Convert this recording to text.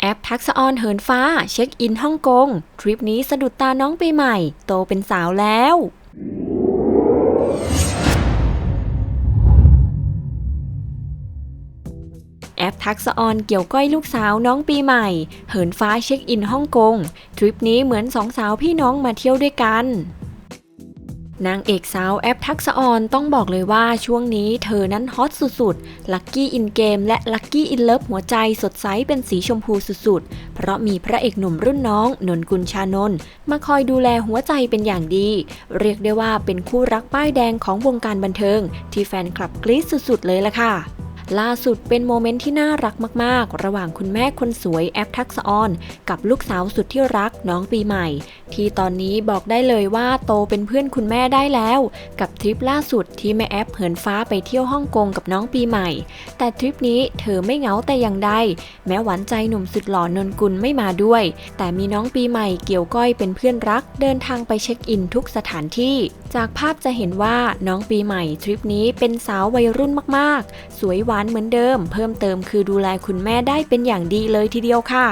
แอปทักษะออนเหินฟ้า เช็คอินฮ่องกง ทริปนี้สะดุดตาน้องปีใหม่ โตเป็นสาวแล้ว แอปทักษะออนเกี่ยวก้อยลูกสาวน้องปีใหม่ เหินฟ้าเช็คอินฮ่องกง ทริปนี้เหมือนสองสาวพี่น้องมาเที่ยวด้วยกัน นางเอกสาวแอปทักษออนต้องบอกเลยว่าช่วงนี้เธอนั้นฮอตสุดๆ ลัคกี้อินเกมและลัคกี้อินเลิฟหัวใจสดใสเป็นสีชมพูสุดๆ เพราะมีพระเอกหนุ่มรุ่นน้องนนกุลชานนท์มาคอยดูแลหัวใจเป็นอย่างดี เรียกได้ว่าเป็นคู่รักป้ายแดงของวงการบันเทิง ที่แฟนคลับกรี๊ดสุดๆ เลยล่ะค่ะล่าสุดเป็นโมเมนต์ที่น่ารักมาก ๆ ระหว่างคุณแม่คนสวยแอปทักษออน กับลูกสาวสุดที่รักน้องปีใหม่ ที่ตอนนี้บอกได้เลยว่าโตเป็นเพื่อนคุณแม่ได้แล้ว กับทริปล่าสุดที่แม่แอปเหินฟ้าไปเที่ยวฮ่องกงกับน้องปีใหม่ แต่ทริปนี้เธอไม่เหงาแต่อย่างใดแม้หวานใจหนุ่มสุดหล่อนนกุลไม่มาด้วย แต่มีน้องปีใหม่เกี่ยวก้อยเป็นเพื่อนรัก เดินทางไปเช็คอินทุกสถานที่ จากภาพจะเห็นว่าน้องปีใหม่ทริปนี้เป็นสาววัยรุ่นมากๆ สวยหวานเหมือนเดิม เพิ่มเติมคือดูแลคุณแม่ได้เป็นอย่างดีเลยทีเดียวค่ะ